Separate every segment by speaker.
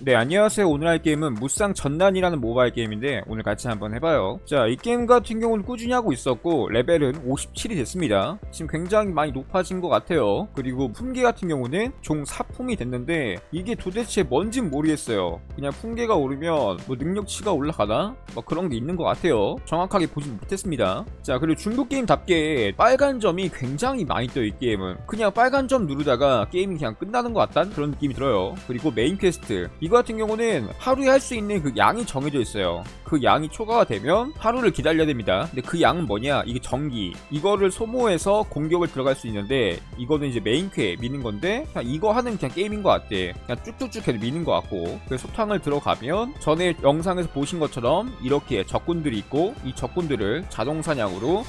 Speaker 1: 네 안녕하세요. 오늘 할 게임은 무쌍 전난이라는 모바일 게임인데 오늘 같이 한번 해봐요. 자 이 게임 같은 경우는 꾸준히 하고 있었고 레벨은 57이 됐습니다. 지금 굉장히 많이 높아진 것 같아요. 그리고 품계 같은 경우는 종 4품이 됐는데 이게 도대체 뭔진 모르겠어요. 그냥 품계가 오르면 뭐 능력치가 올라가나? 뭐 그런 게 있는 것 같아요. 정확하게 보진 못했습니다. 자 그리고 중국 게임답게 빨간 점이 굉장히 많이 떠요 이 게임은. 그냥 빨간 점 누르다가 게임이 그냥 끝나는 것 같다는 그런 느낌이 들어요. 그리고 메인 퀘스트 이거 같은 경우는 하루에 할 수 있는 그 양이 정해져 있어요. 그 양이 초과가 되면 하루를 기다려야 됩니다. 근데 그 양은 뭐냐? 이게 전기. 이거를 소모해서 공격을 들어갈 수 있는데 이거는 이제 메인 퀘 미는 건데 그냥 이거 하는 그냥 게임인 것 같아. 그냥 쭉쭉쭉 해도 미는 것 같고. 그래서 소탕을 들어가면 전에 영상에서 보신 것처럼 이렇게 적군들이 있고 이 적군들을 자동 사냥으로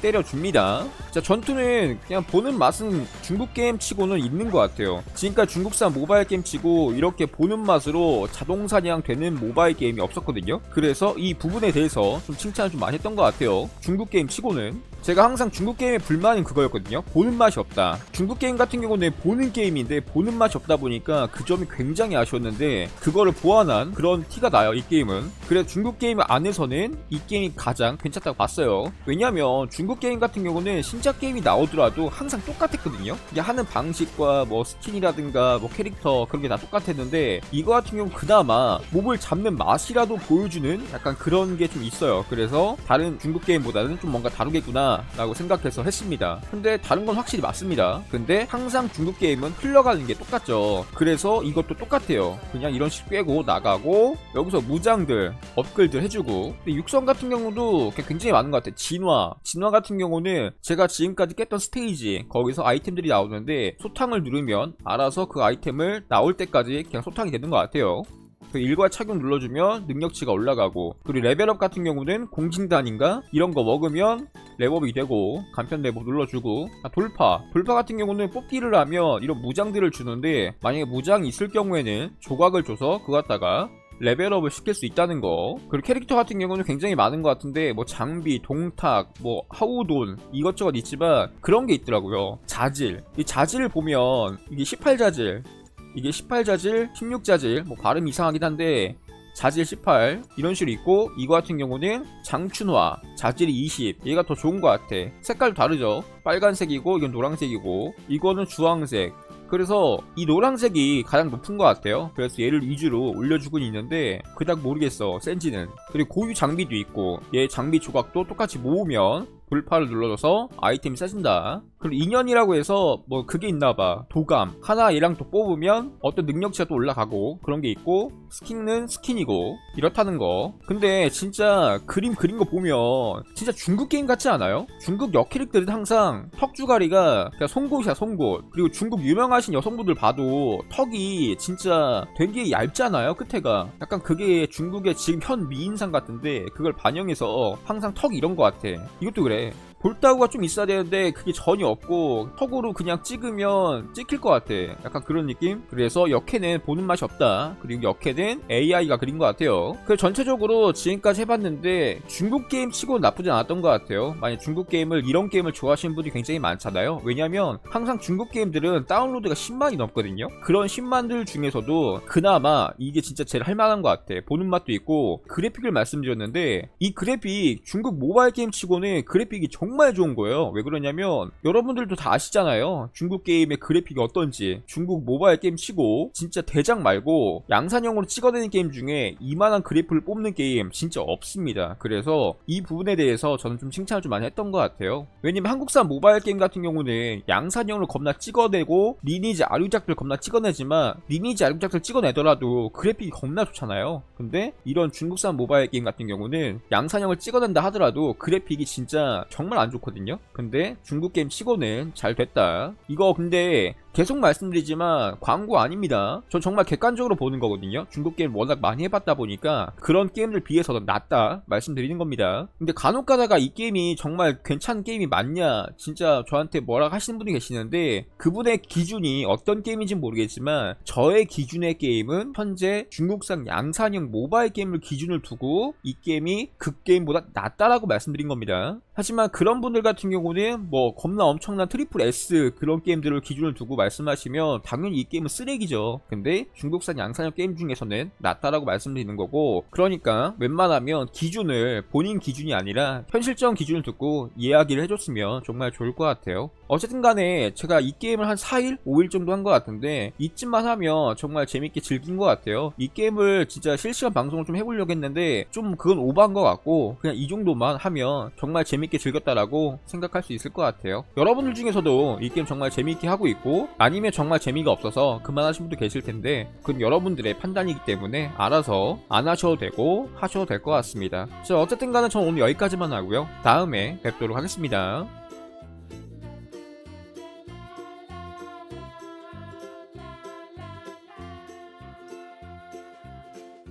Speaker 1: 때려줍니다. 자, 전투는 그냥 보는 맛은 중국 게임 치고는 있는 것 같아요. 지금까지 중국산 모바일 게임 치고 이렇게 보는 맛으로 자동 사냥 되는 모바일 게임이 없었거든요. 그래서 이 부분에 대해서 좀 칭찬을 좀 많이 했던 것 같아요. 중국 게임 치고는. 제가 항상 중국 게임의 불만은 그거였거든요. 보는 맛이 없다. 중국 게임 같은 경우는 보는 게임인데 보는 맛이 없다 보니까 그 점이 굉장히 아쉬웠는데 그거를 보완한 그런 티가 나요. 이 게임은. 그래서 중국 게임 안에서는 이 게임이 가장 괜찮다고 봤어요. 왜냐면 중국 게임 같은 경우는 신작 게임이 나오더라도 항상 똑같았거든요. 이게 하는 방식과 뭐 스킨이라든가 뭐 캐릭터 그런 게 다 똑같았는데 이거 같은 경우 그나마 몹을 잡는 맛이라도 보여주는 약간 그런 게 좀 있어요. 그래서 다른 중국 게임보다는 좀 뭔가 다르겠구나 라고 생각해서 했습니다. 근데 다른 건 확실히 맞습니다. 근데 항상 중국 게임은 흘러가는 게 똑같죠. 그래서 이것도 똑같아요. 그냥 이런 식 꿰고 나가고 여기서 무장들 업글들 해주고 근데 육성 같은 경우도 굉장히 많은 것 같아요. 진화 진화 같은 경우는 제가 지금까지 깼던 스테이지 거기서 아이템들이 나오는데 소탕을 누르면 알아서 그 아이템을 나올 때까지 그냥 소탕이 되는 것 같아요. 그 일괄 착용 눌러주면 능력치가 올라가고 그리고 레벨업 같은 경우는 공진단인가? 이런 거 먹으면 레벨업이 되고 간편 레벨 눌러주고 아, 돌파. 돌파 같은 경우는 뽑기를 하면 이런 무장들을 주는데 만약에 무장이 있을 경우에는 조각을 줘서 그거 갖다가 레벨업을 시킬 수 있다는 거. 그리고 캐릭터 같은 경우는 굉장히 많은 것 같은데 뭐 장비, 동탁, 뭐 하우돈 이것저것 있지만 그런 게 있더라고요. 자질. 이 자질을 보면 이게 18자질 이게 18자질, 16자질, 뭐 발음 이상하긴 한데 자질 18 이런 식으로 있고 이거 같은 경우는 장춘화 자질이 20 얘가 더 좋은 것 같아. 색깔도 다르죠? 빨간색이고 이건 노란색이고 이거는 주황색. 그래서 이 노란색이 가장 높은 것 같아요. 그래서 얘를 위주로 올려주고 있는데 그닥 모르겠어 센지는. 그리고 고유 장비도 있고 얘 장비 조각도 똑같이 모으면 돌파를 눌러줘서 아이템이 세진다. 그리고 인연이라고 해서 뭐 그게 있나봐. 도감. 하나 얘랑 또 뽑으면 어떤 능력치가 또 올라가고 그런 게 있고 스킨은 스킨이고 이렇다는 거. 근데 진짜 그림 그린 거 보면 진짜 중국 게임 같지 않아요? 중국 여캐릭들은 항상 턱주가리가 그냥 송곳이야 송곳. 그리고 중국 유명하신 여성분들 봐도 턱이 진짜 되게 얇잖아요 끝에가. 약간 그게 중국의 지금 현 미인상 같은데 그걸 반영해서 항상 턱 이런 거 같아. 이것도 그래. sé. 볼따구가 좀 있어야 되는데 그게 전혀 없고 턱으로 그냥 찍으면 찍힐 것 같아. 약간 그런 느낌? 그래서 역해는 보는 맛이 없다. 그리고 역해는 AI가 그린 것 같아요. 그 전체적으로 지금까지 해봤는데 중국 게임 치고 나쁘진 않았던 것 같아요. 만약 중국 게임을 이런 게임을 좋아하시는 분이 굉장히 많잖아요. 왜냐면 항상 중국 게임들은 다운로드가 10만이 넘거든요. 그런 10만들 중에서도 그나마 이게 진짜 제일 할만한 것 같아. 보는 맛도 있고 그래픽을 말씀드렸는데 이 그래픽 중국 모바일 게임 치고는 그래픽이 정말 좋은 거예요. 왜 그러냐면 여러분들도 다 아시잖아요. 중국 게임의 그래픽이 어떤지. 중국 모바일 게임 치고 진짜 대작 말고 양산형으로 찍어내는 게임 중에 이만한 그래픽을 뽑는 게임 진짜 없습니다. 그래서 이 부분에 대해서 저는 좀 칭찬을 좀 많이 했던 것 같아요. 왜냐면 한국산 모바일 게임 같은 경우는 양산형으로 겁나 찍어내고 리니지 아류작들 겁나 찍어내지만 리니지 아류작들 찍어내더라도 그래픽이 겁나 좋잖아요. 근데 이런 중국산 모바일 게임 같은 경우는 양산형을 찍어낸다 하더라도 그래픽이 진짜 안 좋거든요. 근데 중국 게임 치고는 잘 됐다. 이거 근데 계속 말씀드리지만 광고 아닙니다. 전 정말 객관적으로 보는 거거든요. 중국 게임 워낙 많이 해봤다 보니까 그런 게임들 비해서는 낫다 말씀드리는 겁니다. 근데 간혹 가다가 이 게임이 정말 괜찮은 게임이 맞냐 진짜 저한테 뭐라 하시는 분이 계시는데 그분의 기준이 어떤 게임인지 모르겠지만 저의 기준의 게임은 현재 중국산 양산형 모바일 게임을 기준을 두고 이 게임이 그 게임보다 낫다라고 말씀드린 겁니다. 하지만 그런 분들 같은 경우는 뭐 겁나 엄청난 트리플 S 그런 게임들을 기준을 두고 말씀하시면 당연히 이 게임은 쓰레기죠. 근데 중국산 양산형 게임 중에서는 낫다라고 말씀드리는 거고 그러니까 웬만하면 기준을 본인 기준이 아니라 현실적 기준을 듣고 이야기를 해줬으면 정말 좋을 것 같아요. 어쨌든 간에 제가 이 게임을 한 4일, 5일 정도 한 것 같은데 이쯤만 하면 정말 재밌게 즐긴 것 같아요. 이 게임을 진짜 실시간 방송을 좀 해보려고 했는데 좀 그건 오버한 것 같고 그냥 이 정도만 하면 정말 재밌게 즐겼다라고 생각할 수 있을 것 같아요. 여러분들 중에서도 이 게임 정말 재밌게 하고 있고 아니면 정말 재미가 없어서 그만하신 분도 계실 텐데 그건 여러분들의 판단이기 때문에 알아서 안 하셔도 되고 하셔도 될 것 같습니다. 자 어쨌든 간에 저는 오늘 여기까지만 하고요. 다음에 뵙도록 하겠습니다.